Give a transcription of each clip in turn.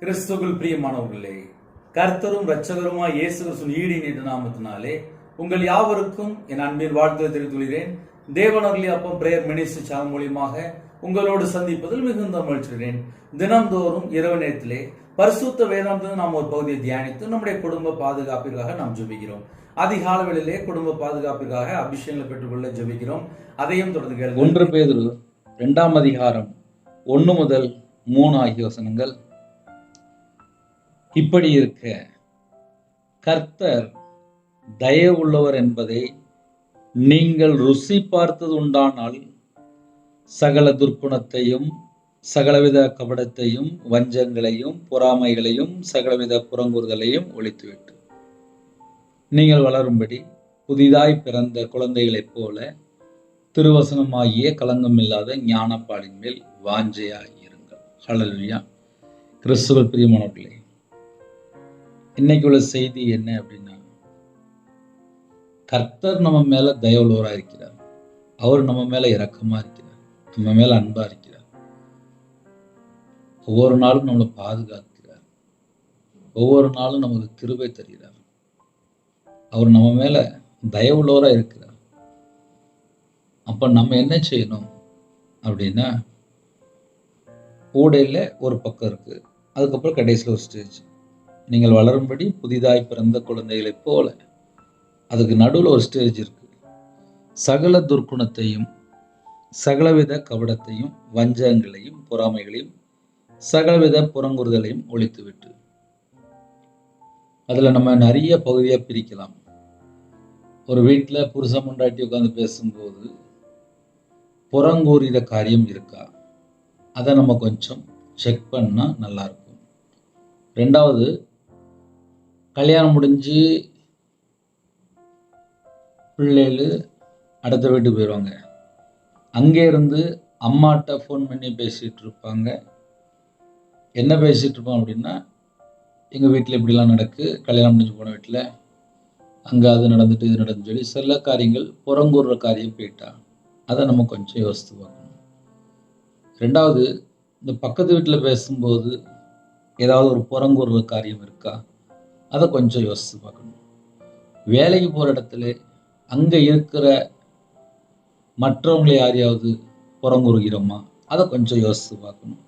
கிறிஸ்துவில் பிரியமானவர்களே கர்த்தரும் இரட்சகருமாய் இயேசு கிறிஸ்துவின் ஈடின் என்ற நாமத்தினாலே உங்கள் யாவருக்கும் என் அன்பின் வாழ்த்துக்களை தெரிவித்துள்ளேன் கொள்கிறேன். தேவனர்லி அப்பம் பிரேயர் மினிஸ்டர் சேனல் மூலியமாக உங்களோடு சந்திப்பதில் மிகுந்த மகிழ்ச்சிகிறேன் தினந்தோறும் இரவு நேரத்திலே பரிசுத்த வேதாந்தம் நாம் ஒரு பகுதியை தியானித்து நம்முடைய குடும்ப பாதுகாப்பிற்காக நாம் ஜெபிக்கிறோம். அதிகாலங்களிலே குடும்ப பாதுகாப்பிற்காக அபிஷேகங்களை பெற்றுக்கொள்ள ஜெபிக்கிறோம். அதையும் தொடர்ந்து ஒன்று பேதுரு இரண்டாம் அதிகாரம் ஒன்று முதல் மூணு ஆகிய வசனங்கள். இப்படி இருக்க. கர்த்தர் தயவுள்ளவர் என்பதை நீங்கள் ருசி பார்த்தது உண்டானால் சகல துர்க்குணத்தையும் சகலவித கபடத்தையும் வஞ்சங்களையும் பொறாமைகளையும் சகலவித புறங்கூறுதலையும் ஒழித்துவிட்டு. நீங்கள் வளரும்படி புதிதாய் பிறந்த குழந்தைகளைப் போல திருவசனமாகிய களங்கமில்லாத ஞானப்பாளின் மேல் வாஞ்சையாயிருங்கள் ஹலல்யா கிறிஸ்துவ பிரியமானவர்களே இன்னைக்கு உள்ள செய்தி என்ன அப்படின்னா கர்த்தர் நம்ம மேல தயவுள்ளவராக இருக்கிறார். அவர் நம்ம மேல இரக்கமா இருக்கிறார். நம்ம மேல அன்பா இருக்கிறார். ஒவ்வொரு நாளும் நம்மளை பாதுகாக்கிறார். ஒவ்வொரு நாளும் நமக்கு கிருபை தருகிறார். அவர் நம்ம மேல தயவுள்ளவரா இருக்கிறார். அப்ப நம்ம என்ன செய்யணும் அப்படின்னா ஊடையில் ஒரு பக்கம் இருக்கு. அதுக்கப்புறம் கடைசியில் ஒரு ஸ்டேஜ் நீங்கள் வளரும்படி புதிதாய் பிறந்த குழந்தைகளைப் போல. அதுக்கு நடுவில் ஒரு ஸ்டேஜ் இருக்கு. சகல துர்க்குணத்தையும் சகலவித கபடத்தையும் வஞ்சகங்களையும் பொறாமைகளையும் சகலவித புறங்குறுதலையும் ஒழித்துவிட்டு. அதில் நம்ம நிறைய பகுதியாக பிரிக்கலாம். ஒரு வீட்டில் புருஷன் முண்டாட்டி உட்காந்து பேசும்போது புறங்கூறிட காரியம் இருக்கா? அதை நம்ம கொஞ்சம் செக் பண்ணால் நல்லாயிருக்கும் ரெண்டாவது கல்யாணம் முடிஞ்சு பிள்ளைகள் அடுத்த வீட்டுக்கு போயிடுவாங்க. அங்கே இருந்து அம்மாட்ட ஃபோன் பண்ணி பேசிகிட்டு இருப்பாங்க. என்ன பேசிகிட்டு இருப்போம் அப்படின்னா எங்கள் வீட்டில் இப்படிலாம் நடக்கு கல்யாணம் முடிஞ்சு போன வீட்டில் அங்கே அது நடந்துட்டு இது நடந்துன்னு சொல்லி சில காரியங்கள் புறங்கூறுற காரியம் போயிட்டா அதை நம்ம கொஞ்சம் யோசித்து பார்க்கணும். ரெண்டாவது இந்த பக்கத்து வீட்டில் பேசும்போது ஏதாவது ஒரு புறங்கூறுற காரியம் இருக்கா? அதை கொஞ்சம் யோசித்து பார்க்கணும். வேலைக்கு போகிற இடத்துல அங்கே இருக்கிற மற்றவங்களை யாரையாவது புறங்குறுகிறோமா? அதை கொஞ்சம் யோசித்து பார்க்கணும்.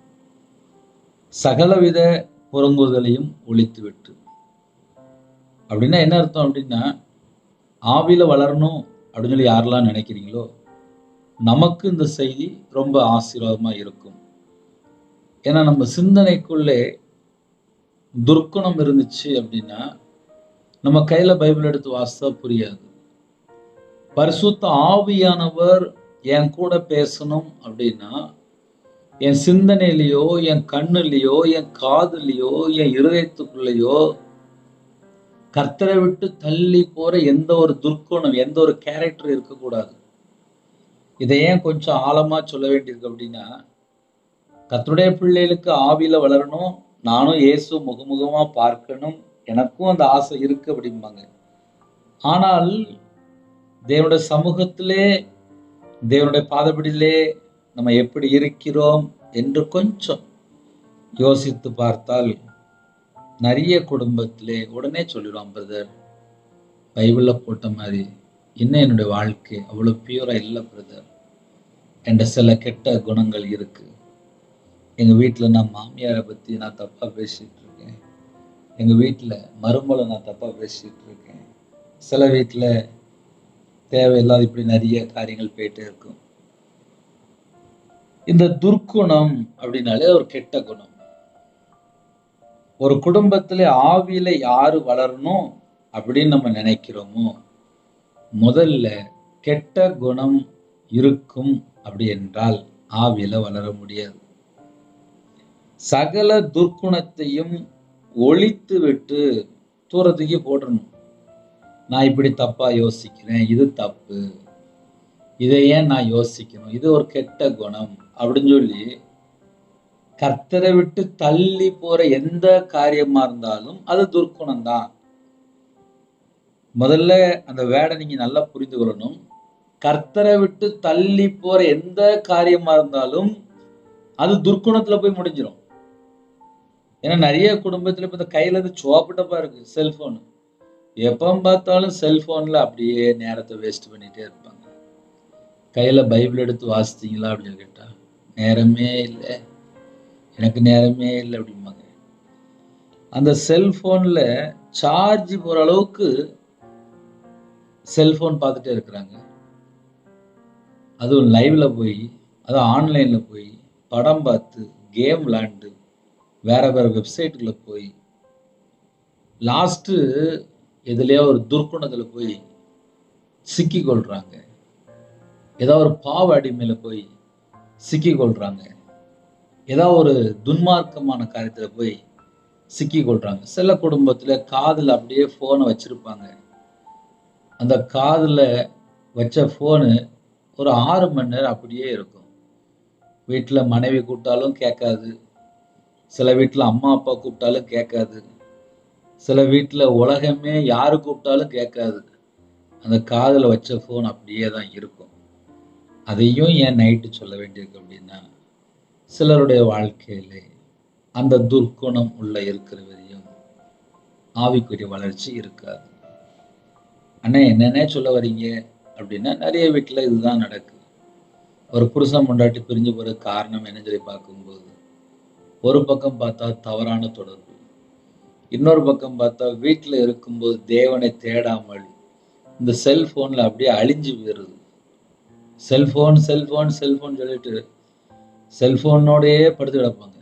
சகலவித புறங்குறுதலையும் ஒழித்து விட்டு. அப்படின்னா என்ன அர்த்தம் அப்படின்னா ஆவியில் வளரணும் அப்படின்னு சொல்லி யாரெல்லாம் நினைக்கிறீங்களோ நமக்கு இந்த செய்தி ரொம்ப ஆசீர்வாதமாக இருக்கும். ஏன்னா நம்ம சிந்தனைக்குள்ளே துர்க்குணம் இருந்துச்சு அப்படின்னா நம்ம கையில் பைபிள் எடுத்து வாசித்தா புரியாது. பரிசுத்த ஆவியானவர் என் கூட பேசணும் அப்படின்னா என் சிந்தனையிலையோ என் கண்ணுலையோ என் காதுலையோ என் இருதயத்துக்குள்ளேயோ கர்த்தரை விட்டு தள்ளி போற எந்த ஒரு துர்க்குணம் எந்த ஒரு கேரக்டர் இருக்கக்கூடாது. இதை ஏன் கொஞ்சம் ஆழமா சொல்ல வேண்டியிருக்கு அப்படின்னா கத்தருடைய பிள்ளைகளுக்கு ஆவியில வளரணும் நானும் இயேசு முகமுகமாக பார்க்கணும். எனக்கும் அந்த ஆசை இருக்கு அப்படிம்பாங்க. ஆனால் தேவனுடைய சமூகத்திலே தேவனுடைய பாதப்படியிலே நம்ம எப்படி இருக்கிறோம் என்று கொஞ்சம் யோசித்து பார்த்தால் நிறைய குடும்பத்திலே உடனே சொல்லிடுவான் பிரதர் பைபிளில் போட்ட மாதிரி இன்னும் என்னுடைய வாழ்க்கை அவ்வளோ பியூராக இல்லை பிரதர். என்ற சில கெட்ட குணங்கள் இருக்குது எங்கள் வீட்டில் நான் மாமியாரை பற்றி நான் தப்பாக பேசிகிட்டு இருக்கேன் எங்கள் வீட்டில் மருமலை நான் தப்பாக பேசிகிட்டு இருக்கேன் சில வீட்டில் தேவையில்லாத இப்படி நிறைய காரியங்கள் போயிட்டே இருக்கும். இந்த துர்க்குணம் அப்படின்னாலே ஒரு கெட்ட குணம். ஒரு குடும்பத்துல ஆவியில யாரு வளரணும் அப்படின்னு நம்ம நினைக்கிறோமோ முதல்ல கெட்ட குணம் இருக்கும் அப்படி என்றால் ஆவியில வளர முடியாது. சகல துர்க்குணத்தையும் ஒழித்து விட்டு தூரத்துக்கு போடணும் நான் இப்படி தப்பா யோசிக்கிறேன் இது தப்பு. இதை ஏன் நான் யோசிக்கணும்? இது ஒரு கெட்ட குணம் அப்படின்னு சொல்லி கர்த்தரை விட்டு தள்ளி போற எந்த காரியமா இருந்தாலும் அது துர்க்குணம் தான் முதல்ல அந்த வேடை நீங்க நல்லா புரிந்து கொள்ளணும். கர்த்தரை விட்டு தள்ளி போற எந்த காரியமா இருந்தாலும் அது துர்க்குணத்துல போய் முடிஞ்சிடும் ஏன்னா நிறைய குடும்பத்தில் இப்போ இந்த கையில் இருந்து சோப்பிட்டப்பா இருக்கு செல்ஃபோனு எப்போ பார்த்தாலும் செல்ஃபோனில் அப்படியே நேரத்தை வேஸ்ட் பண்ணிகிட்டே இருப்பாங்க. கையில் பைபிள் எடுத்து வாசித்தீங்களா அப்படின்னு கேட்டால் நேரமே இல்லை. எனக்கு நேரமே இல்லை அப்படிம்பாங்க. அந்த செல்ஃபோனில் சார்ஜ் போகிற அளவுக்கு செல்ஃபோன் பார்த்துட்டே இருக்கிறாங்க. அதுவும் லைவில் போய் அதுவும் ஆன்லைனில் போய் படம் பார்த்து கேம் விளாண்டு வேற வேற வெப்சைட்டுக்குள்ள போய் லாஸ்ட்டு எதுலேயோ ஒரு துர்க்குணத்தில் போய் சிக்கி ஏதோ ஒரு பாவ அடிமையில் போய் சிக்கி கொள்கிறாங்க ஏதோ ஒரு துன்மார்க்கமான காரியத்தில் போய் சிக்கி சில குடும்பத்தில் காதில் அப்படியே ஃபோனை வச்சுருப்பாங்க. அந்த காதில் வச்ச ஃபோனு ஒரு ஆறு மணி நேரம் அப்படியே இருக்கும். வீட்டில் மனைவி கூப்பிட்டாலும் கேட்காது. சில வீட்டில் அம்மா அப்பா கூப்பிட்டாலும் கேட்காது. சில வீட்டில் உலகமே யார் கூப்பிட்டாலும் கேட்காது. அந்த காதில் வச்ச ஃபோன் அப்படியே தான் இருக்கும். அதையும் ஏன் நைட்டு சொல்ல வேண்டியிருக்கு அப்படின்னா சிலருடைய வாழ்க்கையிலே அந்த துர்க்குணம் உள்ள இருக்கிற வரையும் ஆவிக்குரிய வளர்ச்சி இருக்காது. அண்ணா என்னென்ன சொல்ல வர்றீங்க அப்படின்னா நிறைய வீட்டில் இதுதான் நடக்குது. ஒரு புருஷன் முண்டாட்டி பிரிஞ்சு போகிற காரணம் என்ன சொல்லி பார்க்கும்போது ஒரு பக்கம் பார்த்தா தவறான தொடர்பு இன்னொரு பக்கம் பார்த்தா வீட்டில் இருக்கும்போது தேவனை தேடாமல் இந்த செல்ஃபோனில் அப்படியே அழிஞ்சு போயிடுது செல்ஃபோன் செல்ஃபோன் செல்ஃபோன் சொல்லிட்டு செல்ஃபோனோடையே படுத்து கிடப்பாங்க.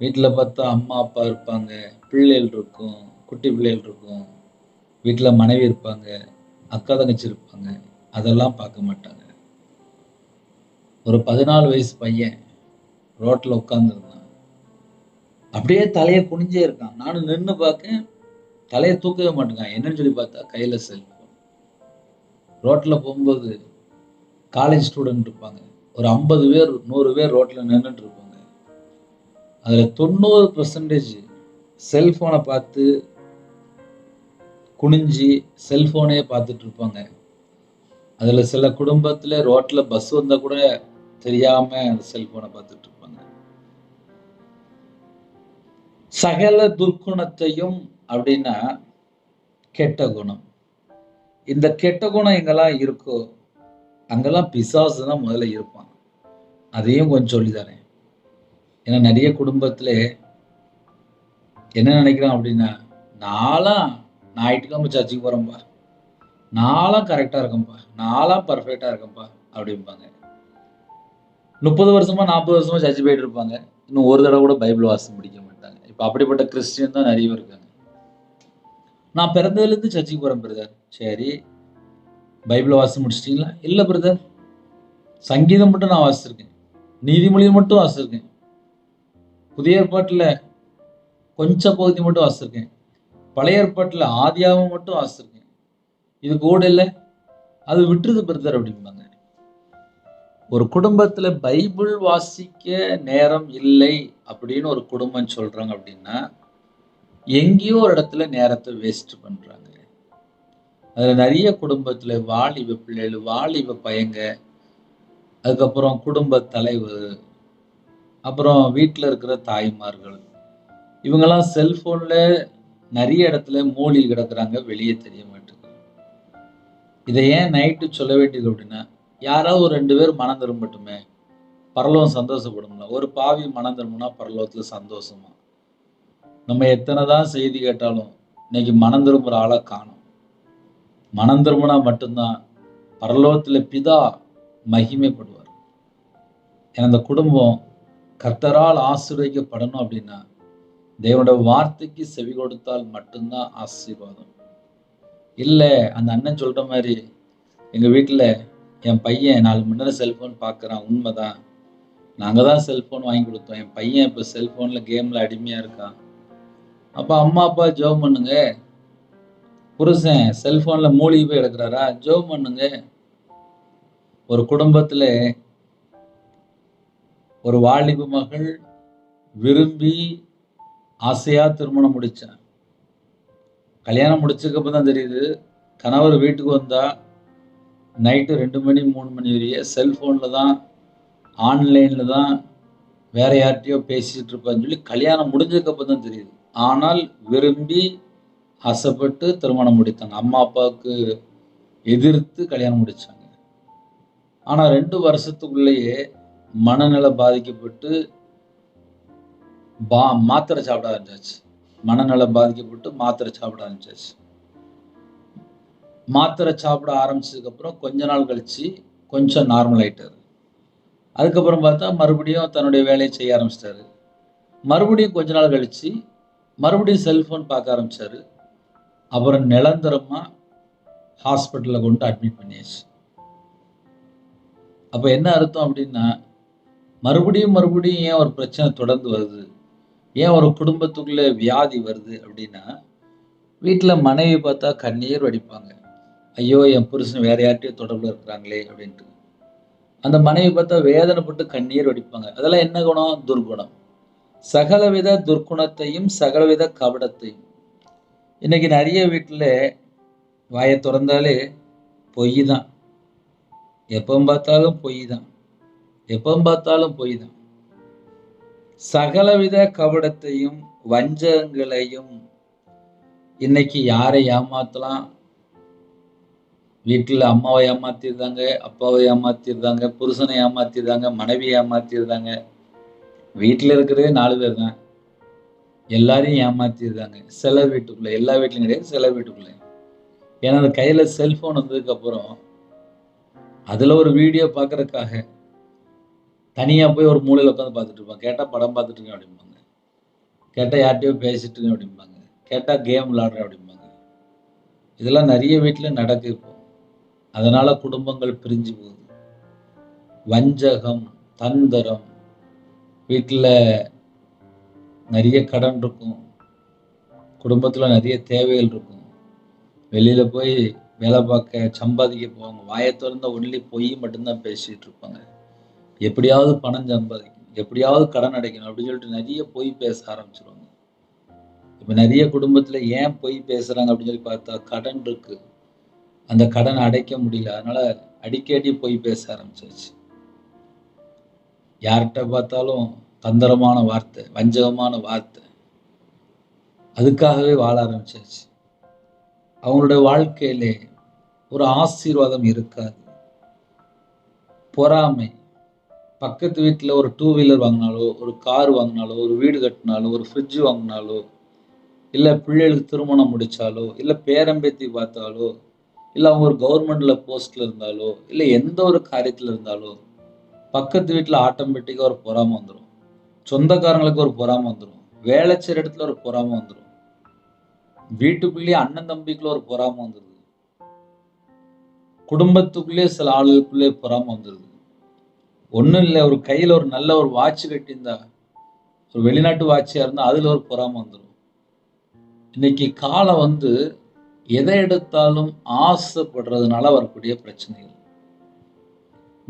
வீட்டில் பார்த்தா அம்மா அப்பா இருப்பாங்க பிள்ளைகள் இருக்கும் குட்டி பிள்ளைகள் இருக்கும். வீட்டில் மனைவி இருப்பாங்க அக்கா தங்கச்சி இருப்பாங்க அதெல்லாம் பார்க்க மாட்டாங்க. ஒரு பதினாலு வயசு பையன் ரோட்டில் உட்காந்துருந்தான் அப்படியே தலையை குனிஞ்சே இருக்கான். நானும் நின்று பார்க்க தலையை தூக்கவே மாட்டேங்கான். என்னன்னு சொல்லி பார்த்தா கையில் செல்ஃபோன் ரோட்டில் போகும்போது காலேஜ் ஸ்டூடெண்ட் இருப்பாங்க. ஒரு ஐம்பது பேர் நூறு பேர் ரோட்டில் நின்றுட்டு இருப்பாங்க. அதில் தொண்ணூறு பர்சன்டேஜ் செல்ஃபோனை பார்த்து குனிஞ்சி செல்ஃபோனே பார்த்துட்டு இருப்பாங்க. அதில் சில குடும்பத்தில் ரோட்டில் பஸ் வந்தால் கூட தெரியாமல் அந்த செல்ஃபோனை பார்த்துட்டு சகல துர்க்குணத்தையும் அப்படின்னா கெட்ட குணம். இந்த கெட்ட குணம் எங்கெல்லாம் இருக்கோ அங்கெல்லாம் பிசாசு தான் முதல்ல இருப்பான். அதையும் கொஞ்சம் சொல்லித்தரேன். ஏன்னா நிறைய குடும்பத்தில் என்ன நினைக்கிறான் அப்படின்னா நாளாம் ஞாயிற்றுக்கிழமை சர்ச்சுக்கு போகிறேன்ப்பா நாளாம் கரெக்டாக இருக்கேன்ப்பா நாளாம் பர்ஃபெக்டாக இருக்கேன்ப்பா அப்படிம்பாங்க. முப்பது வருஷமா நாற்பது வருஷமா சர்ச்சு போயிட்டு இருப்பாங்க. இன்னும் ஒரு தடவை கூட பைபிள் வாசம் முடிக்க இப்போ அப்படிப்பட்ட கிறிஸ்டியன் தான் நிறைய இருக்காங்க. நான் பிறந்ததுலேருந்து சர்ச்சுக்கு போகிறேன் பிரதர் சரி. பைபிளை வாசி முடிச்சிட்டிங்களா? இல்லை பிரதர் சங்கீதம் மட்டும் நான் வாசிச்சிருக்கேன். நீதிமொழியை மட்டும் வாசிச்சிருக்கேன். புதிய ஏற்பாட்டில் கொஞ்சம் பகுதி மட்டும் வாசிச்சிருக்கேன். பழைய ஏற்பாட்டில் ஆதியாவும் மட்டும் வாசிச்சிருக்கேன். இது கூட இல்லை. அது விட்டுருது பிரதர் அப்படிம்பாங்க. ஒரு குடும்பத்தில் பைபிள் வாசிக்க நேரம் இல்லை அப்படின்னு ஒரு குடும்பம் சொல்கிறாங்க அப்படின்னா எங்கேயோ ஒரு இடத்துல நேரத்தை வேஸ்ட் பண்ணுறாங்க அதில் நிறைய குடும்பத்தில் வாலிப பிள்ளைகள் வாலிப பையங்க அதுக்கப்புறம் குடும்ப தலைவர் அப்புறம் வீட்டில் இருக்கிற தாய்மார்கள். இவங்கெல்லாம் செல்ஃபோனில் நிறைய இடத்துல மூழ்கி கிடக்குறாங்க வெளியே தெரிய மாட்டேங்குது. இதை ஏன் நைட்டு சொல்ல வேண்டியது அப்படின்னா யாராவது ஒரு ரெண்டு பேர் மனம் திரும்பட்டுமே பரலோகம் சந்தோஷப்படும்ல. ஒரு பாவி மனம் திரும்பினா பரலோகத்தில் சந்தோஷமா? நம்ம எத்தனை தான் செய்தி கேட்டாலும் இன்னைக்கு மனம் திரும்புகிற ஆளை காணும். மனம் திரும்பினா மட்டும்தான் பரலோகத்தில் பிதா மகிமைப்படுவார். ஏன்னா அந்த குடும்பம் கர்த்தரால் ஆசீர்வதிக்கப்படணும் அப்படின்னா தேவனோட வார்த்தைக்கு செவி கொடுத்தால் மட்டும்தான் ஆசீர்வாதம். இல்லை அந்த அண்ணன் சொல்கிற மாதிரி எங்கள் வீட்டில் என் பையன் நாலு மணி நேரம் செல்ஃபோன் பார்க்குறான் உண்மைதான். நாங்கள் தான் செல்ஃபோன் வாங்கி கொடுத்தோம். என் பையன் இப்போ செல்ஃபோனில் கேமில் அடிமையாக இருக்கான். அப்போ அம்மா அப்பா ஜெபம் பண்ணுங்க. புருஷன் செல்ஃபோனில் மூழ்கி போய் எடுக்கிறாரா ஜெபம் பண்ணுங்க. ஒரு குடும்பத்தில் ஒரு வாலிப மகள் விரும்பி ஆசையாக திருமணம் முடித்தான் கல்யாணம் முடிச்சதுக்கப்புறம் தான் தெரியுது. கணவர் வீட்டுக்கு வந்தால் நைட்டு ரெண்டு மணி மூணு மணி வரைய செல்ஃபோனில் தான் ஆன்லைனில் தான் வேற யார்கிட்டயோ பேசிகிட்டு இருப்பான்னு சொல்லி கல்யாணம் முடிஞ்சதுக்கப்புறம் தான் தெரியுது. ஆனால் விரும்பி ஆசைப்பட்டு திருமணம் முடித்தாங்க. அம்மா அப்பாவுக்கு எதிர்த்து கல்யாணம் முடித்தாங்க ஆனால் ரெண்டு வருஷத்துக்குள்ளேயே மனநல பாதிக்கப்பட்டு பா மாத்திரை சாப்பிட ஆரம்பிச்சாச்சு. மனநலம் பாதிக்கப்பட்டு மாத்திரை சாப்பிட ஆரம்பிச்சாச்சு. மாத்திரை சாப்பிட ஆரம்பிச்சதுக்கப்புறம் கொஞ்ச நாள் கழித்து கொஞ்சம் நார்மல் ஆகிட்டாரு அதுக்கப்புறம் பார்த்தா மறுபடியும் தன்னுடைய வேலையை செய்ய ஆரம்பிச்சிட்டாரு. மறுபடியும் கொஞ்ச நாள் கழித்து மறுபடியும் செல்ஃபோன் பார்க்க ஆரம்பிச்சாரு. அப்புறம் நிரந்தரமாக ஹாஸ்பிட்டலில் கொண்டு அட்மிட் பண்ணியாச்சு. அப்போ என்ன அர்த்தம் அப்படின்னா மறுபடியும் மறுபடியும் ஏன் ஒரு பிரச்சனை தொடர்ந்து வருது? ஏன் ஒரு குடும்பத்துக்குள்ளே வியாதி வருது அப்படின்னா வீட்டில் மனைவி பார்த்தா கண்ணீர் வடிப்பாங்க. ஐயோ என் புருஷன் வேற யார்கிட்டயும் தொடர்பில் இருக்கிறாங்களே அப்படின்ட்டு. அந்த மனைவி பார்த்தா வேதனைப்பட்டு கண்ணீர் வடிப்பாங்க. அதெல்லாம் என்ன குணம்? துர்குணம். சகலவித துர்க்குணத்தையும் சகலவித கபடத்தையும். இன்னைக்கு நிறைய வீட்டில் வாயை திறந்தாலே பொய் தான். எப்போ பார்த்தாலும் பொய் தான். எப்போ பார்த்தாலும் பொய் தான். சகலவித கபடத்தையும் வஞ்சகங்களையும் இன்னைக்கு யாரை ஏமாத்தலாம்? வீட்டில் அம்மாவை ஏமாத்திருந்தாங்க அப்பாவை ஏமாத்திருந்தாங்க புருஷனை ஏமாத்திருந்தாங்க மனைவி ஏமாத்திருந்தாங்க வீட்டில் இருக்கிறதே நாலு பேர் தான். எல்லாரையும் ஏமாத்திருந்தாங்க சில வீட்டுக்குள்ளே எல்லா வீட்லையும் கிடையாது சில வீட்டுக்குள்ளே. ஏன்னா அந்த கையில் செல்ஃபோன் வந்ததுக்கப்புறம் அதில் ஒரு வீடியோ பார்க்கறதுக்காக தனியாக போய் ஒரு மூலையில் உட்காந்து பார்த்துட்டு கேட்டால் படம் பார்த்துட்டு இருக்கேன் அப்படிம்பாங்க. கேட்டால் யார்கிட்டயோ பேசிட்டு இருக்கேன் அப்படிம்பாங்க. கேட்டால் கேம் விளாட்றேன் அப்படிம்பாங்க. இதெல்லாம் நிறைய வீட்டில் நடக்கு இப்போ. அதனால குடும்பங்கள் பிரிஞ்சு போகுது. வஞ்சகம் தந்திரம் வீட்டில் நிறைய கடன் இருக்கும். குடும்பத்தில் நிறைய தேவைகள் இருக்கும். வெளியில் போய் வேலை பார்க்க சம்பாதிக்க போவாங்க. வாயை திறந்த ஒன்லி பொய் மட்டும்தான் பேசிகிட்டு இருப்பாங்க. எப்படியாவது பணம் சம்பாதிக்கணும். எப்படியாவது கடன் அடைக்கணும் அப்படின்னு சொல்லிட்டு நிறைய பொய் பேச ஆரம்பிச்சிருவாங்க. இப்போ நிறைய குடும்பத்தில் ஏன் பொய் பேசுகிறாங்க அப்படின்னு சொல்லி பார்த்தா கடன் இருக்குது அந்த கடனை அடைக்க முடியல. அதனால அடிக்கடி போய் பேச ஆரம்பிச்சாச்சு. யார்கிட்ட பார்த்தாலும் தந்திரமான வார்த்தை வஞ்சகமான வார்த்தை. அதுக்காகவே வாழ ஆரம்பிச்சாச்சு. அவங்களுடைய வாழ்க்கையிலே ஒரு ஆசீர்வாதம் இருக்காது. பொறாமை. பக்கத்து வீட்டில் ஒரு டூ வீலர் வாங்கினாலோ ஒரு கார் வாங்கினாலோ ஒரு வீடு கட்டினாலோ ஒரு ஃப்ரிட்ஜ் வாங்கினாலோ இல்லை பிள்ளைகளுக்கு திருமணம் முடித்தாலோ இல்லை பேரம்பேத்தி பார்த்தாலோ இல்லை அவங்க ஒரு கவர்மெண்ட்ல போஸ்ட்டில் இருந்தாலோ இல்லை எந்த ஒரு காரியத்தில் இருந்தாலோ பக்கத்து வீட்டில் ஆட்டோமேட்டிக்காக ஒரு பொறாமை வந்துடும் சொந்தக்காரங்களுக்கு ஒரு பொறாமை வந்துடும் வேலை செய்கிற இடத்துல ஒரு பொறாமை வந்துடும் வீட்டுக்குள்ளேயே அண்ணன் தம்பிக்குள்ள ஒரு பொறாமை வந்துடுது குடும்பத்துக்குள்ளேயே சில ஆளுகளுக்குள்ளே பொறாமை வந்துடுது ஒன்றும் இல்லை ஒரு கையில் ஒரு நல்ல ஒரு வாட்ச் கட்டியிருந்தா ஒரு வெளிநாட்டு வாட்சியாக இருந்தால் அதில் ஒரு பொறாமை வந்துடும் இன்னைக்கு காலம் வந்து எதை எடுத்தாலும் ஆசைப்படுறதுனால வரக்கூடிய பிரச்சனைகள்.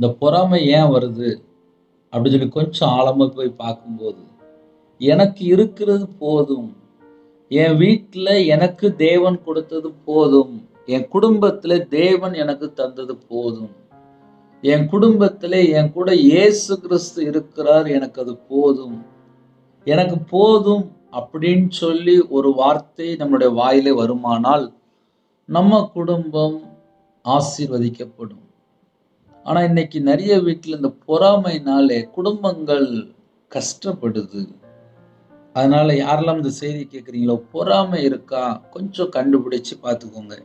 இந்த பொறாமை ஏன் வருது? அப்படின்னு சொல்லி கொஞ்சம் ஆழமாக போய் பார்க்கும்போது எனக்கு இருக்கிறது போதும். என் வீட்டில் எனக்கு தேவன் கொடுத்தது போதும். என் குடும்பத்தில் தேவன் எனக்கு தந்தது போதும். என் குடும்பத்தில் என் கூட இயேசு கிறிஸ்து இருக்கிறார் எனக்கு அது போதும். எனக்கு போதும் அப்படின்னு சொல்லி ஒரு வார்த்தை நம்முடைய வாயிலே வருமானால் நம்ம குடும்பம் ஆசீர்வதிக்கப்படும். ஆனா இன்னைக்கு நிறைய வீட்டில் இந்த பொறாமைனாலே குடும்பங்கள் கஷ்டப்படுது. அதனால யாரெல்லாம் இந்த செய்தி கேட்குறீங்களோ பொறாமை இருக்கா கொஞ்சம் கண்டுபிடிச்சு பார்த்துக்கோங்க.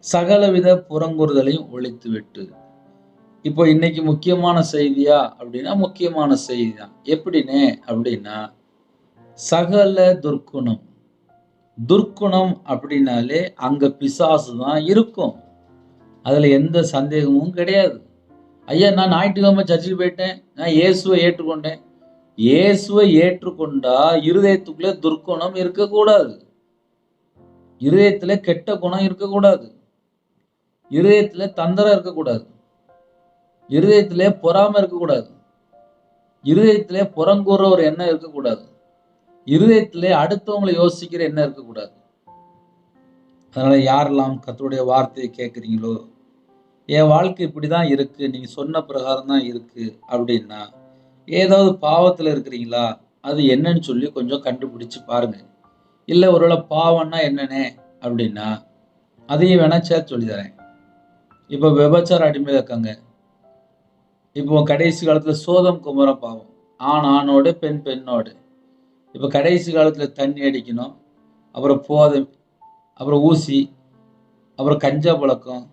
சகலவித புறங்குறுதலையும் ஒழித்து விட்டு இப்போ இன்னைக்கு முக்கியமான செய்தியா அப்படின்னா முக்கியமான செய்தி தான். எப்படின்னே அப்படின்னா சகல துர்க்குணம். துர்க்குணம் அப்படின்னாலே அங்க பிசாசு தான் இருக்கும். அதுல எந்த சந்தேகமும் கிடையாது. ஐயா நான் ஞாயிற்றுக்கிழமை சர்ச்சுக்கு போயிட்டேன். நான் இயேசுவை ஏற்றுக்கொண்டேன். இயேசுவை ஏற்றுக்கொண்டா இருதயத்துக்குள்ளே துர்க்குணம் இருக்கக்கூடாது. இருதயத்தில் கெட்ட குணம் இருக்கக்கூடாது. இருதயத்தில் தந்திரம் இருக்கக்கூடாது. இருதயத்திலே பொறாமல் இருக்கக்கூடாது. இருதயத்திலே புறங்கூற ஒரு எண்ணம் இருக்கக்கூடாது. இருதயத்திலே அடுத்தவங்களை யோசிக்கிற என்ன இருக்கக்கூடாது. அதனால யாரெல்லாம் கத்தருடைய வார்த்தையை கேட்குறீங்களோ என் வாழ்க்கை இப்படி தான் இருக்கு நீங்கள் சொன்ன பிரகாரம் தான் இருக்கு அப்படின்னா ஏதாவது பாவத்தில் இருக்கிறீங்களா அது என்னன்னு சொல்லி கொஞ்சம் கண்டுபிடிச்சு பாருங்க. இல்லை ஒருவேளை பாவம்னா என்னன்னே அப்படின்னா அதையும் வேணா சேர்த்து சொல்லி தரேன். இப்போ விபச்சார அடிமையில் இருக்காங்க. இப்போ கடைசி காலத்தில் சோதம் குமர பாவம். ஆண் ஆணோடு பெண் பெண்ணோடு. இப்போ கடைசி காலத்தில் தண்ணி அடிக்கணும் அப்புறம் போதை அப்புறம் ஊசி அப்புறம் கஞ்சா பழக்கம்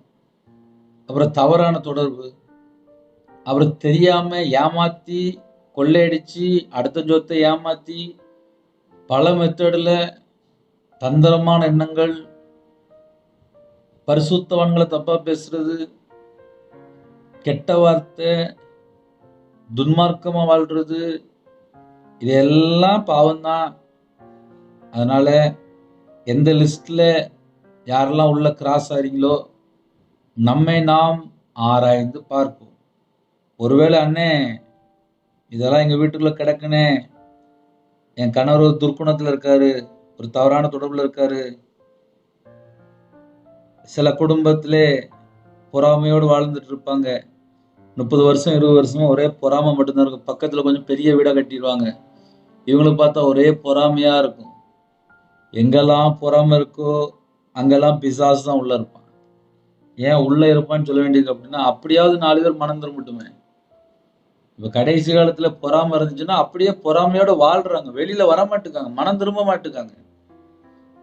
அப்புறம் தவறான தொடர்பு அப்புறம் தெரியாமல் ஏமாற்றி கொள்ளையடித்து அடுத்த சொத்தை ஏமாற்றி பல மெத்தடில் தந்திரமான எண்ணங்கள் பரிசுத்தவான்களை தப்பாக பேசுறது கெட்ட வார்த்தை துன்மார்க்கமாக வாழ்கிறது இதெல்லாம் பாவம்தான். அதனால எந்த லிஸ்ட்ல யாரெல்லாம் உள்ள கிராஸ் ஆறீங்களோ நம்மை நாம் ஆராய்ந்து பார்ப்போம். ஒருவேளை அண்ணே இதெல்லாம் எங்கள் வீட்டுக்குள்ள கிடக்குனே என் கணவர் ஒரு துர்க்குணத்தில் இருக்காரு ஒரு தவறான தொடர்பில் இருக்காரு. சில குடும்பத்திலே பொறாமையோடு வாழ்ந்துட்டு இருப்பாங்க. முப்பது வருஷம் இருபது வருஷமா ஒரே பொறாமை மட்டும்தான் இருக்கும். பக்கத்தில் கொஞ்சம் பெரிய வீடாக கட்டிடுவாங்க. இவங்களுக்கு பார்த்தா ஒரே பொறாமையாக இருக்கும். எங்கெல்லாம் பொறாமை இருக்கோ அங்கெல்லாம் பிசாசு தான் உள்ளே இருப்பான். ஏன் உள்ளே இருப்பான்னு சொல்ல வேண்டியது அப்படின்னா அப்படியாவது நாலு பேர் மனம் திரும்பட்டுமே இப்போ கடைசி காலத்தில் பொறாமை இருந்துச்சுன்னா அப்படியே பொறாமையோட வாழ்கிறாங்க வெளியில் வர மாட்டுக்காங்க மனம் திரும்ப மாட்டுக்காங்க.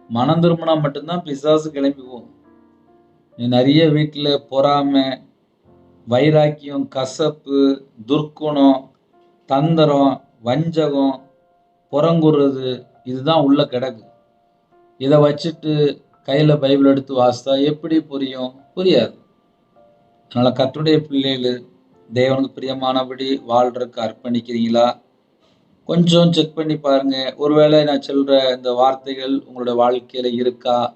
மனம் திரும்பினா மட்டும்தான் பிசாசு கிளம்பி போகும். நீ நிறைய வீட்டில் பொறாமை வைராக்கியம் கசப்பு துர்க்குணம் தந்திரம் வஞ்சகம் புறங்குறது இதுதான் உள்ள கிடக்கு. இதை வச்சுட்டு கையில் பைபிள் எடுத்து வாசித்தா எப்படி புரியும்? புரியாது. அதனால் கத்துடைய பிள்ளைகள் தேவனுக்கு பிரியமானபடி வாழ்றதுக்கு அர்ப்பணிக்கிறீங்களா? கொஞ்சம் செக் பண்ணி பாருங்கள் ஒருவேளை நான் சொல்கிற இந்த வார்த்தைகள் உங்களோட வாழ்க்கையில் இருக்கா?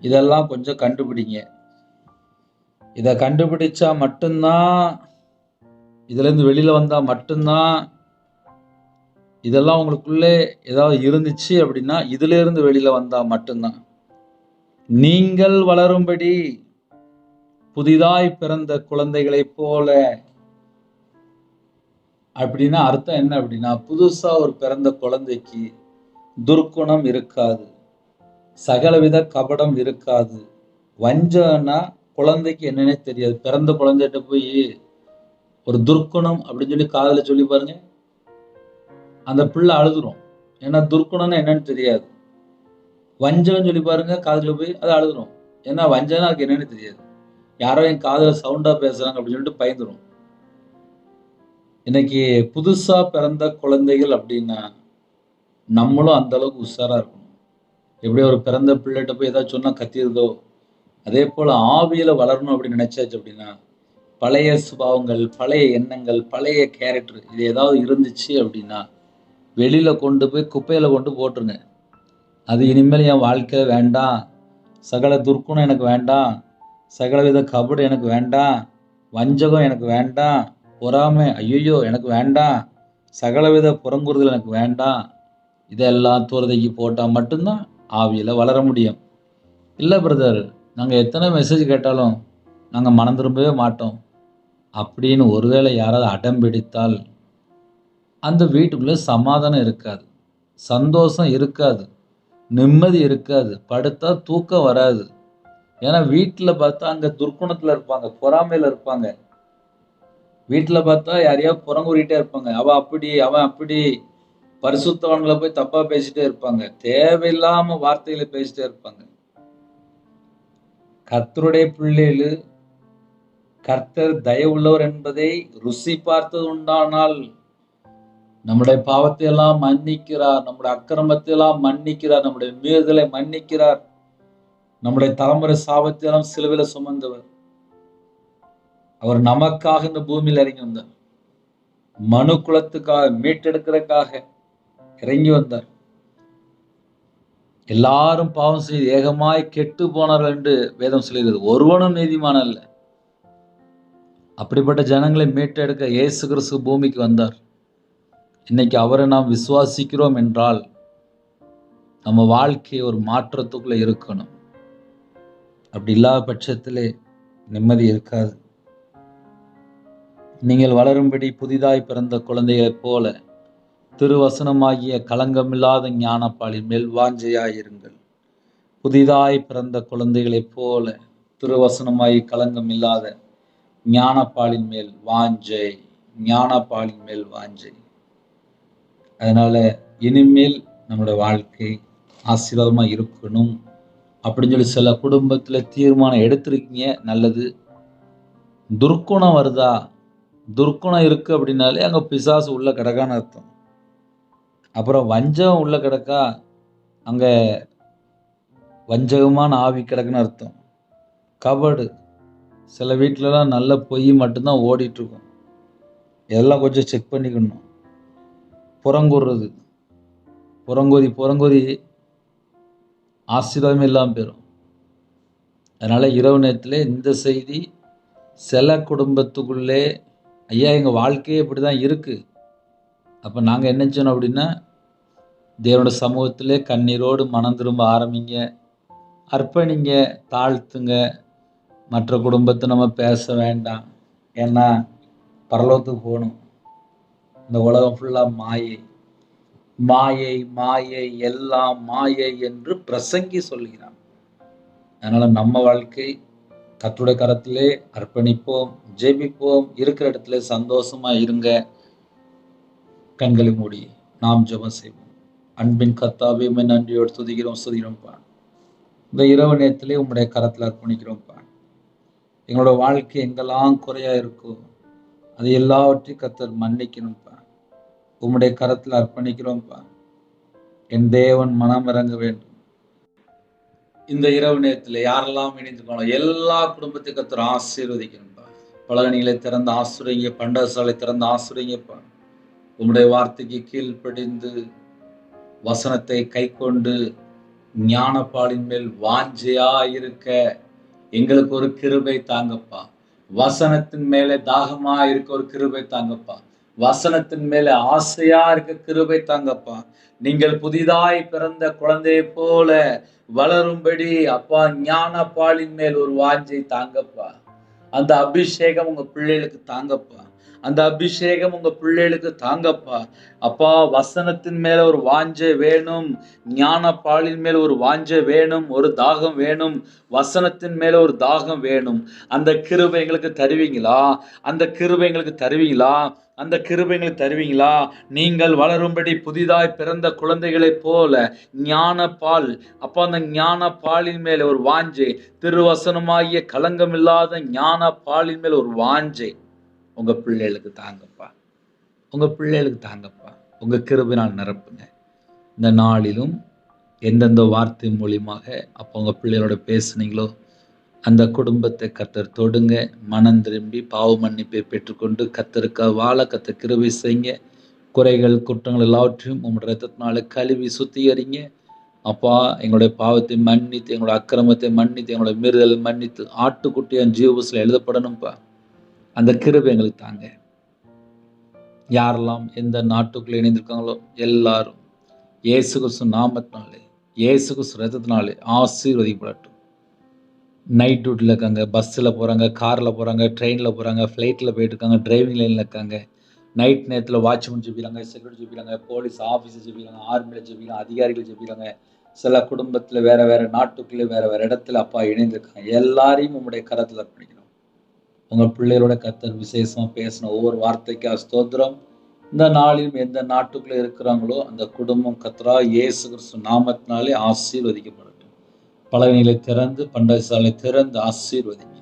இதெல்லாம் கொஞ்சம் கண்டுபிடிங்க. இதை கண்டுபிடிச்சா மட்டும்தான் இதுலேருந்து வெளியில் வந்தால் மட்டும்தான் இதெல்லாம் உங்களுக்குள்ளே ஏதாவது இருந்துச்சு அப்படின்னா இதுல வெளியில் வந்தால் மட்டும்தான் நீங்கள் வளரும்படி புதிதாய் பிறந்த குழந்தைகளைப் போல. அப்படின்னா அர்த்தம் என்ன அப்படின்னா புதுசாக ஒரு பிறந்த குழந்தைக்கு துர்க்குணம் இருக்காது. சகலவித கபடம் இருக்காது. வஞ்சம்னா குழந்தைக்கு என்னன்னே தெரியாது. பிறந்த குழந்தைகிட்ட போய் ஒரு துர்க்குணம் அப்படின்னு சொல்லி காதில் சொல்லி பாருங்க. அந்த பிள்ளை அழுதுரும். ஏன்னா துர்க்குணம்னா என்னன்னு தெரியாது. வஞ்சம் சொல்லி பாருங்க காதில் போய் அதை அழுதுரும். ஏன்னா வஞ்சம்னா அதுக்கு என்னன்னு தெரியாது. யாரோ என் காதில் சவுண்டா பேசுறாங்க அப்படின்னு சொல்லிட்டு பயந்துரும். இன்னைக்கு புதுசா பிறந்த குழந்தைகள் அப்படின்னா நம்மளும் அந்த அளவுக்கு உஷாரா இருக்கணும். எப்படி ஒரு பிறந்த பிள்ளைகிட்ட போய் ஏதாச்சும் சொன்னா கத்திருதோ அதே போல் ஆவியில் வளரணும் அப்படின்னு நினச்சாச்சு அப்படின்னா பழைய சுபாவங்கள் பழைய எண்ணங்கள் பழைய கேரக்டர் இது ஏதாவது இருந்துச்சு அப்படின்னா வெளியில் கொண்டு போய் குப்பையில் கொண்டு போட்டுருங்க. அது இனிமேல் என் வாழ்க்கையில் வேண்டாம். சகல துர்க்குணம் எனக்கு வேண்டாம். சகலவித கபடு எனக்கு வேண்டாம். வஞ்சகம் எனக்கு வேண்டாம். பொறாமை ஐயோ எனக்கு வேண்டாம். சகலவித புறங்குறுதல் எனக்கு வேண்டாம். இதெல்லாம் தூரதைக்கு போட்டால் மட்டும்தான் ஆவியில் வளர முடியும். இல்லை பிரதர் நாங்கள் எத்தனை மெசேஜ் கேட்டாலும் நாங்கள் மனம் திரும்பவே மாட்டோம். அப்படின்னு ஒருவேளை யாராவது அடம் பிடித்தால் அந்த வீட்டுக்குள்ளே சமாதானம் இருக்காது. சந்தோஷம் இருக்காது. நிம்மதி இருக்காது. படுத்தா தூக்கம் வராது. ஏன்னா வீட்டில் பார்த்தா அங்கே துர்க்குணத்தில் இருப்பாங்க பொறாமையில் இருப்பாங்க. வீட்டில் பார்த்தா யாரையாவது புறங்குறிட்டே இருப்பாங்க. அவன் அப்படி அவன் அப்படி பரிசுத்தவன்களை போய் தப்பாக பேசிட்டே இருப்பாங்க. தேவையில்லாமல் வார்த்தைகளை பேசிட்டே இருப்பாங்க. கர்த்தருடைய பிள்ளைகள் கர்த்தர் தயவுள்ளவர் என்பதை ருசி பார்த்தது உண்டானால் நம்முடைய பாவத்தை எல்லாம் மன்னிக்கிறார் நம்முடைய அக்கிரமத்தை எல்லாம் மன்னிக்கிறார் நம்முடைய மீறுதலை மன்னிக்கிறார். நம்முடைய தலைமுறை சாபத்தை எல்லாம் சிலுவில சுமந்தவர். அவர் நமக்காக இந்த பூமியில் இறங்கி வந்தார். மனு குலத்துக்காக மீட்டெடுக்கிறதுக்காக இறங்கி வந்தார். எல்லாரும் பாவம் செய்து ஏகமாய் கெட்டு போனார்கள் என்று வேதம் சொல்கிறது. ஒருவனும் நீதிமான அல்ல. அப்படிப்பட்ட ஜனங்களை மீட்டெடுக்க இயேசு கிறிஸ்து பூமிக்கு வந்தார். இன்னைக்கு அவரை நாம் விசுவாசிக்கிறோம் என்றால் நம்ம வாழ்க்கை ஒரு மாற்றத்துக்குள்ளே இருக்கணும். அப்படி இல்லாத பட்சத்திலே நிம்மதி இருக்காது. நீங்கள் வளரும்படி புதிதாய் பிறந்த குழந்தைகளைப் போல திருவசனமாகிய களங்கமில்லாத ஞானப்பாலின் மேல் வாஞ்சையாயிருங்கள். புதிதாய் பிறந்த குழந்தைகளைப் போல திருவசனமாகி களங்கமில்லாத ஞானப்பாலின் மேல் வாஞ்சை ஞானப்பாலின் மேல் வாஞ்சை. அதனால இனிமேல் நம்மளோட வாழ்க்கை ஆசீர்வாதமாக இருக்கணும். அப்படின்னு சொல்லி சில குடும்பத்தில் தீர்மானம் எடுத்திருக்கீங்க நல்லது. துர்க்குணம் வருதா? துர்க்குணம் இருக்குது அப்படின்னாலே அங்கே பிசாசு உள்ள கிடக்கான்னு அர்த்தம். அப்புறம் வஞ்சகம் உள்ளே கிடக்கா அங்கே வஞ்சகமான ஆவி கிடக்குன்னு அர்த்தம். கபடு. சில வீட்டிலலாம் நல்ல பொய் மட்டும்தான் ஓடிட்டுருக்கும். இதெல்லாம் கொஞ்சம் செக் பண்ணிக்கணும். புறங்குறது புறங்கொதி புறங்கொதி ஆசீர்வாதமே இல்லாமல் போயிடும் அதனால் இரவு நேரத்தில் இந்த செய்தி சில குடும்பத்துக்குள்ளே ஐயா எங்கள் வாழ்க்கையே இப்படி தான் இருக்குது அப்போ நாங்கள் என்ன செய்யணும் அப்படின்னா தேவனோட சமூகத்திலே கண்ணீரோடு மனம் திரும்ப ஆரம்பிங்க. அர்ப்பணிங்க தாழ்த்துங்க. மற்ற குடும்பத்தை நம்ம பேச வேண்டாம். ஏன்னா பரலோகத்துக்கு போகணும். இந்த உலகம் ஃபுல்லாக மாயை. மாயை மாயை எல்லாம் மாயை என்று பிரசங்கி சொல்கிறான் அதனால் நம்ம வாழ்க்கை கத்துடைய கரத்திலே அர்ப்பணிப்போம் ஜெபிப்போம். இருக்கிற இடத்துல சந்தோஷமா இருங்க. கண்களை மூடி நாம் ஜெபம் செய்வோம். அன்பின் கத்தாவே உண்மை நன்றியோடு துதிக்கிறோம் சுதிக்கிறோம்ப்பா இந்த இரவு நேரத்திலே உம்முடைய கரத்தில் அர்ப்பணிக்கிறோம்ப்பா எங்களோட வாழ்க்கை எங்கெல்லாம் குறையா இருக்கோ அது எல்லாவற்றையும் கத்தர் மன்னிக்கணும்ப்பா உம்முடைய கரத்தில் அர்ப்பணிக்கிறோம்ப்பா என் தேவன் மனம் இறங்க வேண்டும். இந்த இரவு நேரத்தில் யாரெல்லாம் இணைந்துக்கணும் எல்லா குடும்பத்தையும் கத்தர் ஆசீர்வதிக்கணும்ப்பா பலகணிகளை திறந்து ஆசுரிங்க பண்டசாலை திறந்து ஆசுரிங்கப்பா உம்முடைய வார்த்தைக்கு கீழ்ப்படிந்து வசனத்தை கைக்கொண்டு ஞானப்பாலின் மேல் வாஞ்சையா இருக்க எங்களுக்கு ஒரு கிருபை தாங்கப்பா. வசனத்தின் மேலே தாகமா இருக்க ஒரு கிருபை தாங்கப்பா. வசனத்தின் மேலே ஆசையா இருக்க கிருபை தாங்கப்பா. நீங்கள் புதிதாய் பிறந்த குழந்தையை போல வளரும்படி அப்பா ஞான பாலின் மேல் ஒரு வாஞ்சை தாங்கப்பா. அந்த அபிஷேகம் உங்க பிள்ளைகளுக்கு தாங்கப்பா. அந்த அபிஷேகம் உங்க பிள்ளைகளுக்கு தாங்கப்பா. அப்பா வசனத்தின் மேல ஒரு வாஞ்சை வேணும். ஞான பாலின் மேல ஒரு வாஞ்சை வேணும். ஒரு தாகம் வேணும். வசனத்தின் மேல ஒரு தாகம் வேணும். அந்த கிருபை எங்களுக்கு தருவீங்களா? அந்த கிருபை எங்களுக்கு தருவீங்களா? அந்த கிருபை எங்களுக்கு தருவீங்களா? நீங்கள் வளரும்படி புதிதாய் பிறந்த குழந்தைகளைப் போல ஞான பால் அப்போ அந்த ஞான பாலின் மேலே ஒரு வாஞ்சை. திருவசனமாகிய களங்கமில்லாத ஞான பாலின் மேல் ஒரு வாஞ்சை. உங்க பிள்ளைகளுக்கு தாங்கப்பா. உங்க பிள்ளைகளுக்கு தாங்கப்பா. உங்க கிருபினால் நிரப்புங்க. இந்த நாளிலும் எந்தெந்த வார்த்தை மூலியமாக அப்போ உங்க பிள்ளைகளோட பேசுனீங்களோ அந்த குடும்பத்தை கத்தர் தொடுங்க. மனம் திரும்பி பாவ மன்னிப்பை பெற்றுக்கொண்டு கத்தருக்க வாழ கத்த கிருபை செய்யுங்க. குறைகள் குற்றங்கள் எல்லாவற்றையும் உங்களோட ரத்தத்தினால கழுவி சுத்திகரிங்க. அப்பா எங்களுடைய பாவத்தை மன்னித்து எங்களோட அக்கிரமத்தை மன்னித்து எங்களோட மீறுதல் மன்னித்து ஆட்டுக்குட்டியான் ஜீவஸில் எழுதப்படணும்ப்பா அந்த கிருபை எங்களுக்கு தாங்க. யாரெல்லாம் எந்த நாட்டுக்குள்ளே இணைந்திருக்காங்களோ எல்லாரும் இயேசு கிறிஸ்து நாமத்தினாலே இயேசு கிறிஸ்து ரத்தத்தினாலே ஆசீர்வதிக்கப்படட்டும். நைட் டியூட்டியில் இருக்காங்க பஸ்ஸில் போகிறாங்க காரில் போகிறாங்க ட்ரெயினில் போகிறாங்க ஃப்ளைட்டில் போயிட்டுருக்காங்க டிரைவிங் லைனில் இருக்காங்க. நைட் நேரத்தில் வாட்ச்மேன் ஜெபிக்கிறாங்க செக்யூரிட்டி ஜெபிக்கிறாங்க போலீஸ் ஆஃபீஸர் ஜெபிக்கிறாங்க ஆர்மியில் ஜெபிக்கிறாங்க அதிகாரிகள் ஜெபிக்கிறாங்க. சில குடும்பத்தில் வேறு வேறு நாட்டுக்குள்ளே வேறு வேறு இடத்துல அப்பா இணைந்திருக்காங்க. எல்லாரையும் உங்களுடைய கரத்தில் அர்ப்பணிக்கிறோம். உங்கள் பிள்ளைகளோட கத்தர் விசேஷமாக பேசின ஒவ்வொரு வார்த்தைக்கா ஸ்தோத்திரம். இந்த நாளிலும் எந்த நாட்டுக்குள்ளே இருக்கிறாங்களோ அந்த குடும்பம் கத்ரா இயேசு கிறிஸ்து நாமத்தினாலே ஆசீர்வதிக்கப்படட்டும். பலகைகளை திறந்து பண்டசாலை திறந்து ஆசீர்வதிங்க.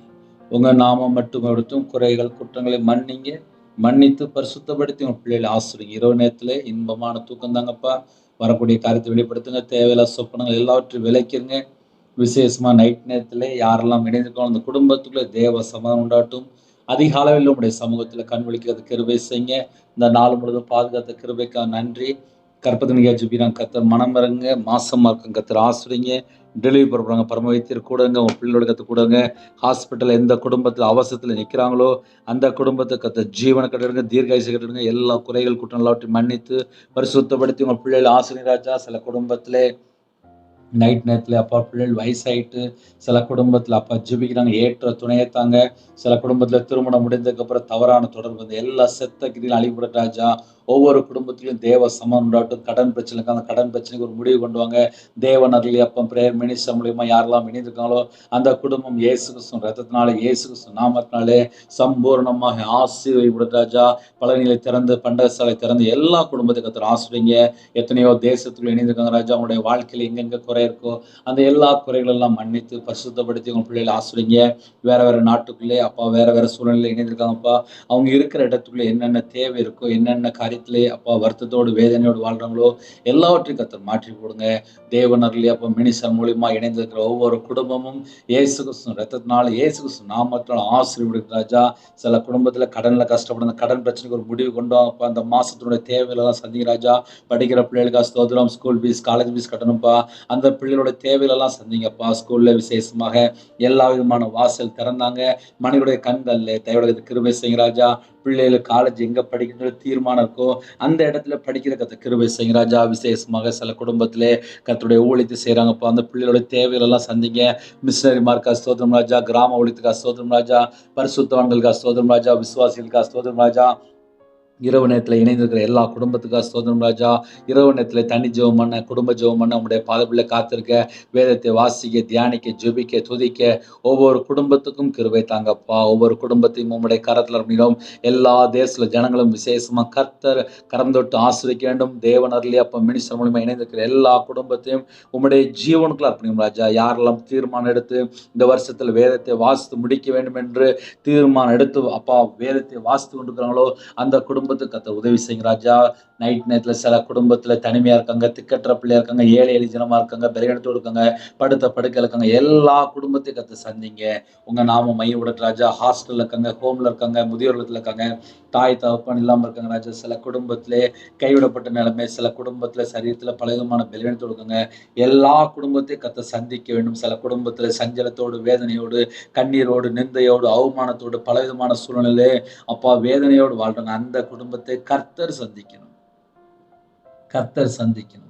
உங்க நாமம் மட்டும் எடுத்தும் குறைகள் குற்றங்களை மன்னிங்க. மன்னித்து பரிசுத்தப்படுத்தி உங்க பிள்ளைகளை ஆசிரியங்க இரவு நேரத்துல இன்பமான தூக்கம் தாங்கப்பா. வரக்கூடிய காரியத்தை வெளிப்படுத்துங்க. தேவையில்லாத சொப்பனங்கள் எல்லாவற்றையும் விளைக்கிறங்க விசேஷமாக நைட் நேரத்தில் யாரெல்லாம் இணைந்திருக்கோம் அந்த குடும்பத்துக்குள்ளே தேவ சமாதானம் உண்டாட்டும் அதிக அளவில் உங்களுடைய சமூகத்தில் கண் விழிக்கிறது கிருபை செய்யுங்க. இந்த நாள் முழுவதும் பாதுகாத்த கிருபைக்கா நன்றி. கற்பதனிகா ஜுபிரான் கத்தர் மனம் இறங்க மாசமாக இருக்கும் கத்தர் ஆசுரிங்க. டெலிவரி போடுறாங்க பரம வைத்தியர் கூடங்க. உங்கள் பிள்ளையோட கத்து கூடங்க. ஹாஸ்பிட்டல் எந்த குடும்பத்தில் அவசரத்தில் நிற்கிறாங்களோ அந்த குடும்பத்தை கத்த ஜீவனை கட்டிடுங்க. தீர்காயுசை கட்டிடுங்க. எல்லா குறைகள் குற்றம் எல்லாவற்றையும் மன்னித்து பரிசுத்தப்படுத்தி உங்கள் பிள்ளைகள் ஆசிரியராஜா சில குடும்பத்திலே நைட் நேரத்தில் அப்பா பிள்ளைகள் வயசாயிட்டு சில குடும்பத்தில் அப்பா ஜிபிக்கிறாங்க ஏற்ற துணையத்தாங்க சில குடும்பத்தில் திருமணம் முடிந்ததுக்கப்புறம் தவறான தொடர்பு வந்து எல்லா செத்த கிரியில் அழிவுபட ராஜா ஒவ்வொரு குடும்பத்திலையும் தேவ சமம் உண்டாட்டும். கடன் பிரச்சனைக்கு அந்த கடன் பிரச்சனைக்கு ஒரு முடிவு கொண்டு வாங்க. தேவன் அருளி அப்பம் பிரேயர் மினிஸ்டர் மூலியமா யாரெல்லாம் இணைந்திருக்காங்களோ அந்த குடும்பம் இயேசு கிறிஸ்துவின் ரத்தத்தினால இயேசு கிறிஸ்து நாமத்தினாலே சம்பூர்ணமாக ஆசீர்வதிப்படும் ராஜா. பழனிகளை திறந்து பண்டகசாலை திறந்து எல்லா குடும்பத்துக்கு அத்தனை ஆசிரியங்க எத்தனையோ தேசத்துக்குள்ள இணைந்திருக்காங்க ராஜா. அவங்களுடைய வாழ்க்கையில் எங்கெங்க குறை இருக்கோ அந்த எல்லா குறைகள் எல்லாம் மன்னித்து பரிசுத்தப்படுத்தி உங்க பிள்ளைகளை ஆசிரியங்க வேற வேற நாட்டுக்குள்ளே அப்பா வேற வேற சூழ்நிலையில் இணைந்திருக்காங்கப்பா. அவங்க இருக்கிற இடத்துக்குள்ள என்னென்ன தேவை இருக்கோ என்னென்ன காரியம் காரியத்திலே அப்பா வருத்தத்தோடு வேதனையோடு வாழ்றாங்களோ எல்லாவற்றையும் கத்தர் மாற்றி போடுங்க தேவன் அப்போ அப்பா மூலியமா இணைந்திருக்கிற ஒவ்வொரு குடும்பமும் ஏசு கிறிஸ்து ரத்தத்தினால ஏசு கிறிஸ்து நாமத்தினால ஆசிரியர் ராஜா. சில குடும்பத்துல கடன்ல கஷ்டப்படுற கடன் பிரச்சனைக்கு ஒரு முடிவு கொண்டு வாங்கப்பா அந்த மாசத்தினுடைய தேவைகளெல்லாம் சந்திங்க ராஜா. படிக்கிற பிள்ளைகளுக்கு ஸ்தோத்திரம். ஸ்கூல் ஃபீஸ் காலேஜ் ஃபீஸ் கட்டணும்ப்பா. அந்த பிள்ளைகளோட தேவைகளெல்லாம் சந்திங்கப்பா. ஸ்கூல்ல விசேஷமாக எல்லா விதமான வாசல் திறந்தாங்க. மனிதனுடைய கண்கள்ல தயவுடைய கிருபை செய்யுங்க ராஜா. பிள்ளைகள் காலேஜ் எங்க படிக்கணும் தீர்மானம் இருக்கோ அந்த இடத்துல படிக்கிற கத்த கிருபை செய்யுங்க. ராஜா விசேஷமாக சில குடும்பத்திலே கத்துடைய ஊழியத்தை செய்கிறாங்கப்பா அந்த பிள்ளைகளோட தேவைகள் எல்லாம் சந்திங்க. மிஷினரிமார்க்கா ஸ்தோத்திரம் ராஜா கிராம ஊழியத்துக்கா ஸ்தோத்திரம் ராஜா பரிசுத்தவான்களுக்கா ஸ்தோத்திரம் ராஜா விசுவாசிகளுக்கா ஸ்தோத்திரம் ராஜா இரவு நேரத்தில் இணைந்திருக்கிற எல்லா குடும்பத்துக்காக சோதனம் ராஜா. இரவு நேரத்தில் தனி ஜெபம் பண்ண குடும்ப ஜெபம் பண்ண உங்களுடைய பாதப்பிள்ளை காத்திருக்க வேதத்தை வாசிக்க தியானிக்க ஜெபிக்க துதிக்க ஒவ்வொரு குடும்பத்துக்கும் கிருவை தாங்கப்பா. ஒவ்வொரு குடும்பத்தையும் உங்களுடைய கரத்தில் அப்படிடும் எல்லா தேசத்தில் ஜனங்களும் விசேஷமாக கர்த்தர் கரம் தொட்டு ஆசிரிக்க வேண்டும். தேவன் அருளி அப்போ மினிஸ்டர் மூலியமா இணைந்திருக்கிற எல்லா குடும்பத்தையும் உம்முடைய ஜீவனுக்குள்ள அர்ப்பணிக்கும் ராஜா. யாரெல்லாம் தீர்மானம் எடுத்து இந்த வருஷத்தில் வேதத்தை வாசித்து முடிக்க வேண்டும் என்று தீர்மானம் எடுத்து அப்பா வேதத்தை வாசித்து கொண்டிருக்கிறாங்களோ அந்த குடும்பத்துக்கு கத்த உதவி செய்யுங்க ராஜா. நைட் நேரத்துல சில குடும்பத்துல தனிமையா இருக்காங்க திக்கற்ற பிள்ளையா இருக்காங்க ஏழை எளி ஜனமா இருக்காங்க பெரியடத்தோடு இருக்காங்க படுத்த படுக்கை இருக்காங்க எல்லா குடும்பத்தையும் கத்து சந்திங்க. உங்க நாம மைய விடட்டு ராஜா ஹாஸ்டல்ல இருக்காங்க ஹோம்ல இருக்காங்க முதியோர் இருக்காங்க. தாய் தகப்பன் இல்லாமல் இருக்காங்க ராஜா. சில குடும்பத்திலே கைவிடப்பட்ட நிலைமை சில குடும்பத்தில் சரீரத்தில் பல விதமான கொடுக்குங்க. எல்லா குடும்பத்தையும் கத்த சந்திக்க வேண்டும். சில குடும்பத்தில் சஞ்சலத்தோடு வேதனையோடு கண்ணீரோடு நிந்தையோடு அவமானத்தோடு பலவிதமான சூழ்நிலை அப்பா வேதனையோடு வாழ்றாங்க. அந்த குடும்பத்தை கர்த்தர் சந்திக்கணும். கர்த்தர் சந்திக்கணும்.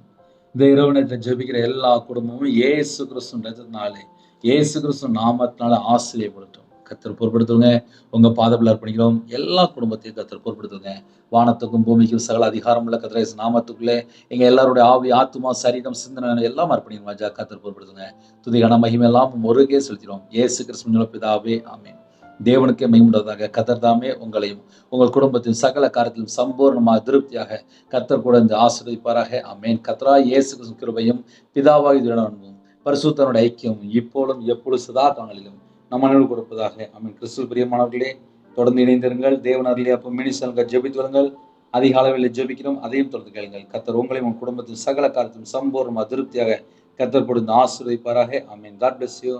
இந்த இரவு நேரத்தில் ஜபிக்கிற எல்லா குடும்பமும் ஏசு கிறிஸ்துன்றதுனாலே ஏசு கிறிஸ்து நாமத்தினால ஆசிரியப்படுத்தும் கத்தர் பொறுப்படுத்துங்க உங்க பாதபில் அர்ப்பணிக்கிறோம். எல்லா குடும்பத்தையும் கத்தர் பொறுப்படுத்துங்க வானத்துக்கும் பூமிக்கும் சகல அதிகாரம் உள்ள கத்திரேசு நாமத்துக்குள்ளே எங்க எல்லாருடைய ஆவி ஆத்மா சரீரம் சிந்தனை எல்லாம் அர்ப்பணிக்கும் ராஜா. கத்தர் பொறுப்படுத்துங்க துதிகான மகிமை எல்லாம் ஒருகே செலுத்திடும் ஏசு கிறிஸ்துவ பிதாவே ஆமேன். தேவனுக்கே மகிமுண்டதாக கத்தர் தாமே உங்களையும் உங்கள் குடும்பத்தின் சகல காரியத்திலும் சம்பூர்ணமாக திருப்தியாக கத்தர் கூட இந்த ஆசிரியப்பாராக அமேன் கத்ரா இயேசு கிருபையும் பிதாவாகி அன்பும் பரிசுத்தனுடைய ஐக்கியம் இப்போதும் எப்பொழுது சதா காணலிலும் நம்ம நினைவு கொடுப்பதாக அமீன் கிறிஸ்துவ பிரியமானவர்களே தொடர்ந்து இணைந்திருங்கள் தேவன் அருளி அப்போ மினிசல்க ஜெபித்து வருங்கள் அதிக அளவில் ஜெபிக்கிறோம் அதையும் தொடர்ந்து கேளுங்கள் கத்தர் உங்களையும் உங்கள் குடும்பத்தின் சகல காரியத்திலும் சம்பூர்ணமாக திருப்தியாக கத்தர் கொடுத்து ஆசிரியப்பாராக Ameen God bless you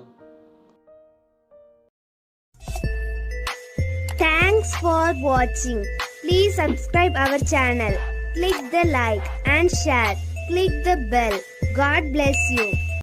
Thanks for watching. Please subscribe our channel. Click the like and share. Click the bell. God bless you.